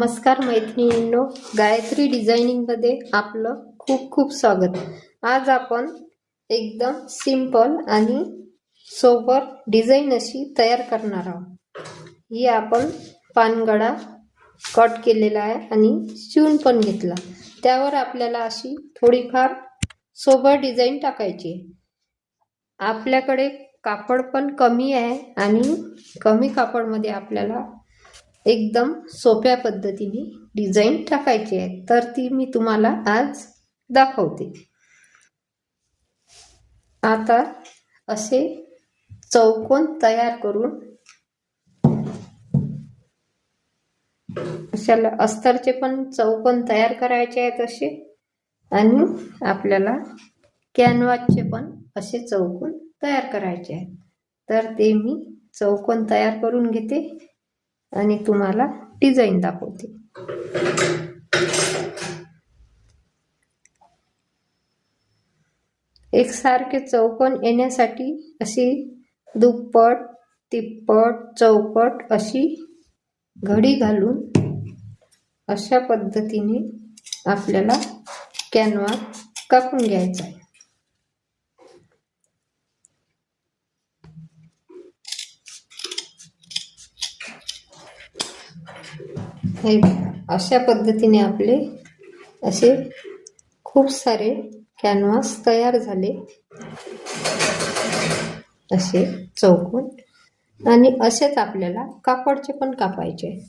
नमस्कार मैत्रिणींनो गायत्री डिझायनिंगमध्ये आपलं खूप खूप स्वागत. आज आपण एकदम सिंपल आणि सोबर डिझाईन अशी तयार करणार आहोत. ही आपण पानगडा कट केलेला आहे आणि शिवून पण घेतला. त्यावर आपल्याला अशी थोडीफार सोबर डिझाईन टाकायची आहे. आपल्याकडे कापड पण कमी आहे आणि कमी कापडमध्ये आपल्याला एकदम सोप्या पद्धतीने डिझाईन टाकायची आहे. तर ती मी तुम्हाला आज दाखवते. आता असे चौकोन तयार करून अशाला अस्तरचे पण चौकोन तयार करायचे आहेत असे. आणि आपल्याला कॅनव्हासचे पण असे चौकोन तयार करायचे आहेत. तर ते मी चौकोन तयार करून घेते. आणि तुम्हाला डिझाईन दाखवते. एकसारखे चौकोन येण्यासाठी अशी दुप्पट तिप्पट चौपट अशी घडी घालून अशा पद्धतीने आपल्याला कॅनवा कापून घ्यायचा आहे. हे अशा पद्धतीने आपले असे खूप सारे कॅनव्हास तयार झाले. असे चौकोन. आणि असेच आपल्याला कापडचे पण कापायचे.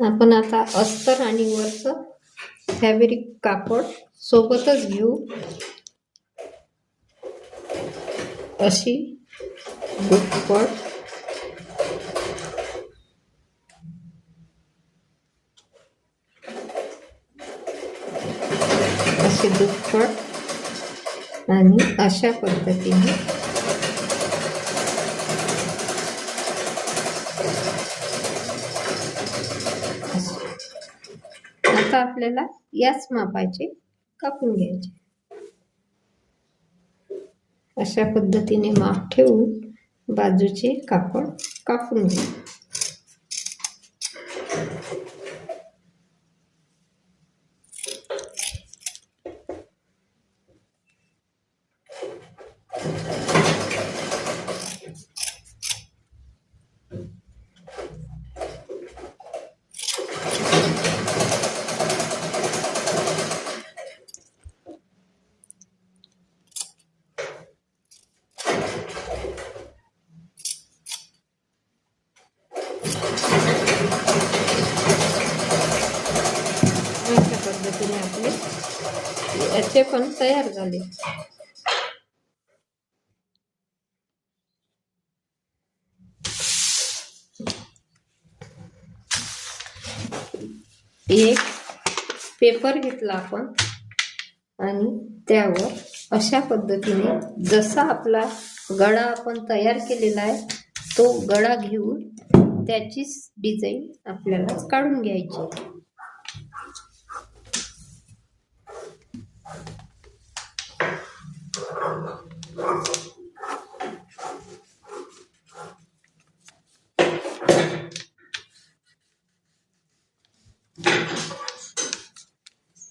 आपण आता अस्तर आणि वरचं फॅब्रिक कापड सोबतच घेऊ. अशी दुप्पट असे आणि अशा पद्धतीने आता आपल्याला याच मापाचे कापून घ्यायचे. अशा पद्धतीने माप ठेवून बाजूचे कापड कापून घ्या अशा पद्धतीने आपले याचे पण तयार झाले एक पेपर घेतला आपण. आणि त्यावर अशा पद्धतीने जसा आपला गळा आपण तयार केलेला आहे तो गळा घेऊन त्याचीच डिझाईन आपल्याला काढून घ्यायची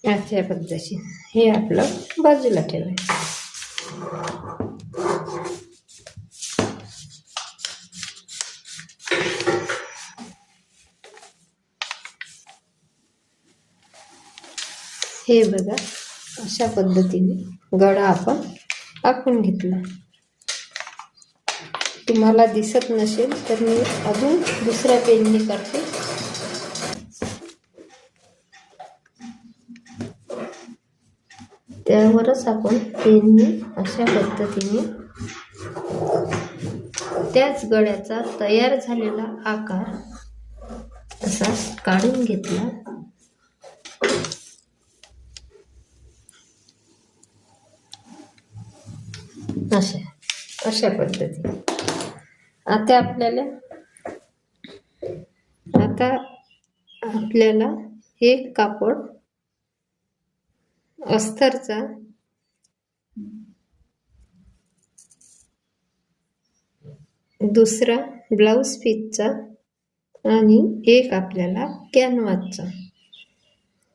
अशा पद्धतीने हे आपलं बाजूला ठेवायचं हे बघा अशा पद्धतीने गळा आपण आखून घेतला. तुम्हाला दिसत नसेल तर मी अजून दुसऱ्या पेनने करते. त्यावरच आपण पेनने अशा पद्धतीने त्याच गळ्याचा तयार झालेला आकार असा काढून घेतला. अशा अशा पद्धतीने आता आपल्याला आता आपल्याला हे कापड अस्तरचा दुसरा ब्लाऊज पीसचा आणि एक आपल्याला कॅनव्हासचा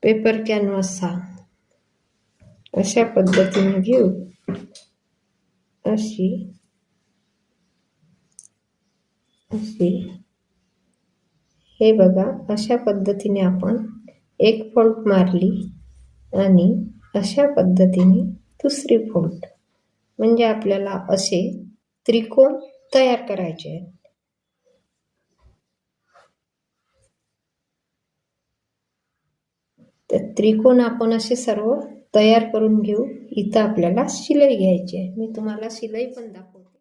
पेपर कॅनव्हास हा. अशा पद्धतीने घेऊ. अशी अशी. हे बघा अशा पद्धतीने आपण एक फोल्ड मारली आणि अशा पद्धतीने दुसरी फोल्ड म्हणजे आपल्याला असे त्रिकोण तयार करायचे आहेत. तर त्रिकोण आपण असे सर्व तयार करून घेऊ. इथं आपल्याला शिलाई घ्यायची आहे. मी तुम्हाला शिलाई पण दाखवते.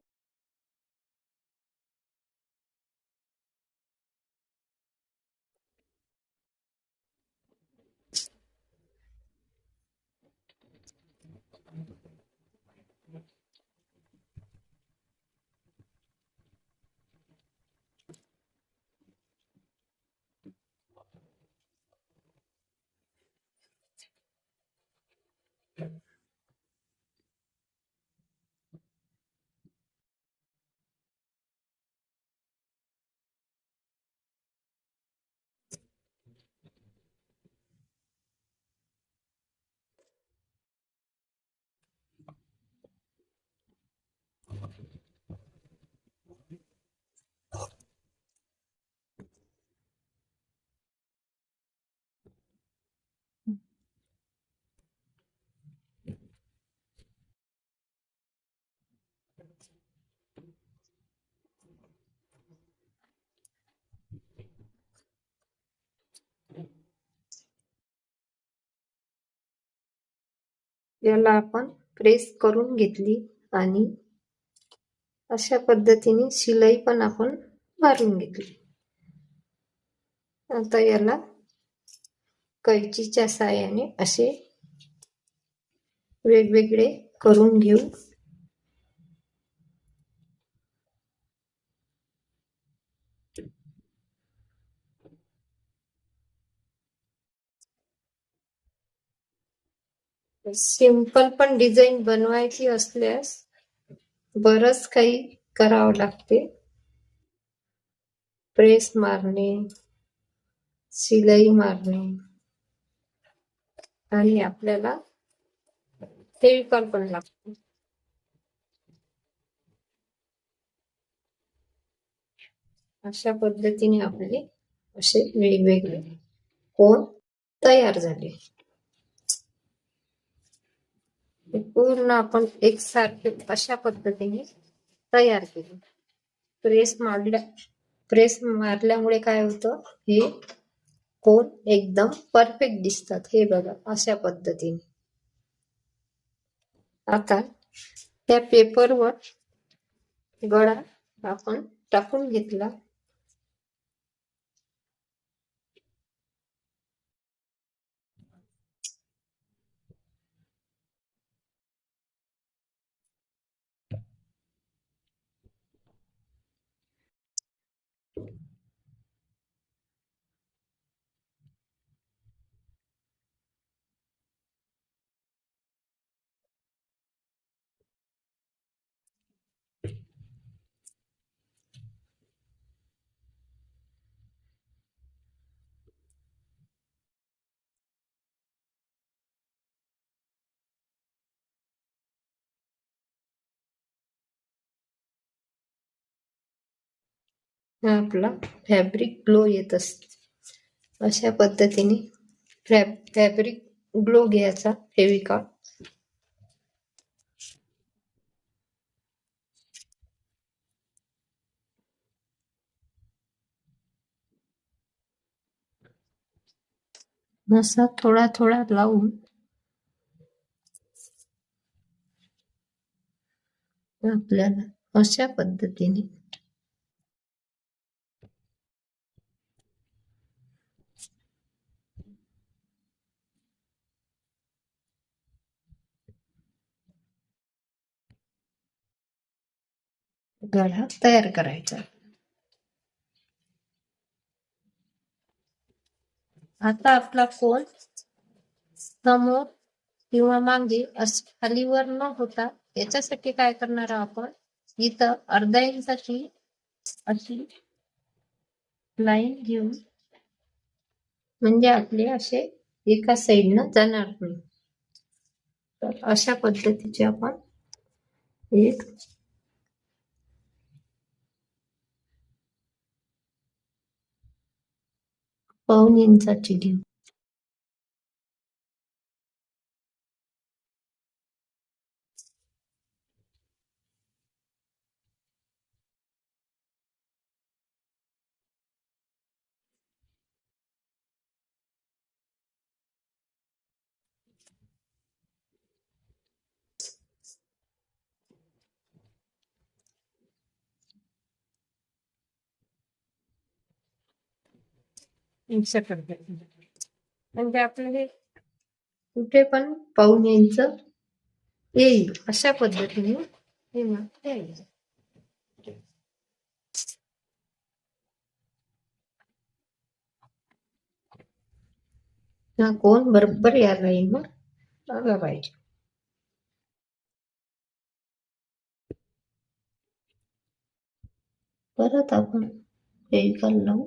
याला आपण प्रेस करून घेतली आणि अशा पद्धतीने शिलाई पण आपण मारून घेतली. आता याला कैचीच्या साहाय्याने असे वेगवेगळे करून घेऊ. सिंपल पण डिझाईन बनवायची असल्यास बरंच काही करावं लागते. प्रेस मारणे शिलाई मारणे आणि आपल्याला फेविकॉल पण लागतो. अशा पद्धतीने आपले असे वेगवेगळे कोण तयार झाले. पूर्ण आपण एकसारखे अशा पद्धतीने तयार केले. प्रेस मारल्या प्रेस मारल्यामुळे काय होतं? हे कोण एकदम परफेक्ट दिसतात. हे बघा अशा पद्धतीने. आता त्या पेपरवर गळा आपण टाकून घेतला. आपला फॅब्रिक ग्लो येत असते. अशा पद्धतीने फॅब फॅब्रिक ग्लो घ्यायचा फेविकॉल असा थोडा थोडा लावून आपल्याला अशा पद्धतीने गळा तयार करायचा आता आपला कोण समोर किंवा मागे असं खालीवर न होता याच्यासाठी काय करणार आपण? इथं अर्धा इंचाची अशी लाईन घेऊन म्हणजे आपले असे एका साईडनं जाणार नाही तर अशा पद्धतीचे आपण एक found in such video. म्हणजे आपलं हे कुठे पण पाहून यायचं येईल अशा पद्धतीने हे मग द्यायचं कोण बरोबर या लाईनवर? आला पाहिजे. परत आपण फेविकॉल लावू.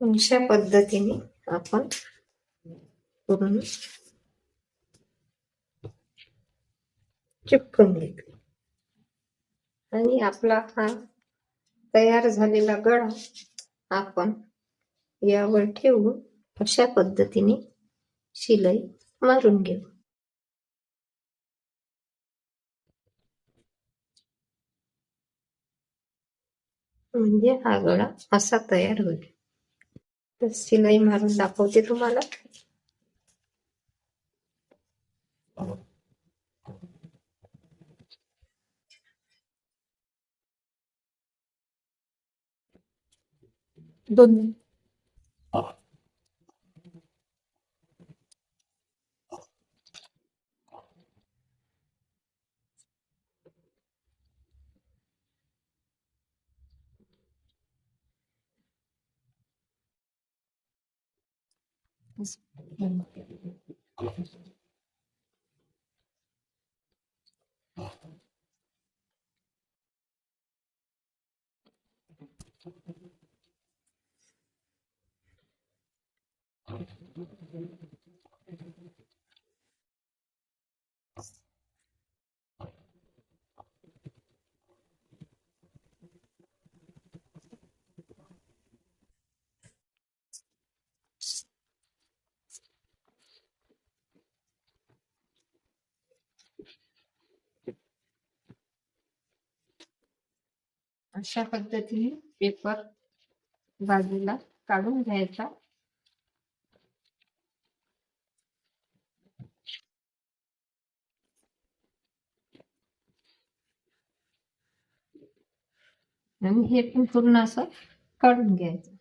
अशा पद्धतीने आपण पूर्ण चिपकून घेतली. आणि आपला हा तयार झालेला गळा आपण यावर ठेवून अशा पद्धतीने शिलाई मारून घेऊ. म्हणजे हा गळा असा तयार होईल. तर शिलाई मारून दाखवते तुम्हाला. Донний. Thank you. अशा पद्धतीने पेपर बाजूला काढून घ्यायचा. आणि हे पण पूर्ण असं काढून घ्यायचं.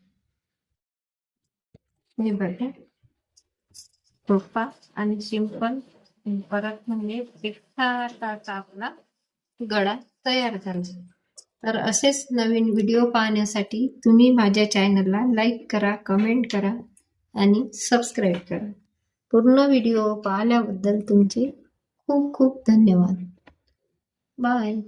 हे बघा. सोपा आणि सिंपल परत म्हणजे एक आपला गळा तयार झाला. तर असेच नवीन व्हिडिओ पाहण्यासाठी तुम्ही माझ्या चॅनलला लाईक करा कमेंट करा आणि सबस्क्राईब करा. पूर्ण व्हिडिओ पाहिल्याबद्दल तुमचे खूप खूप धन्यवाद. बाय.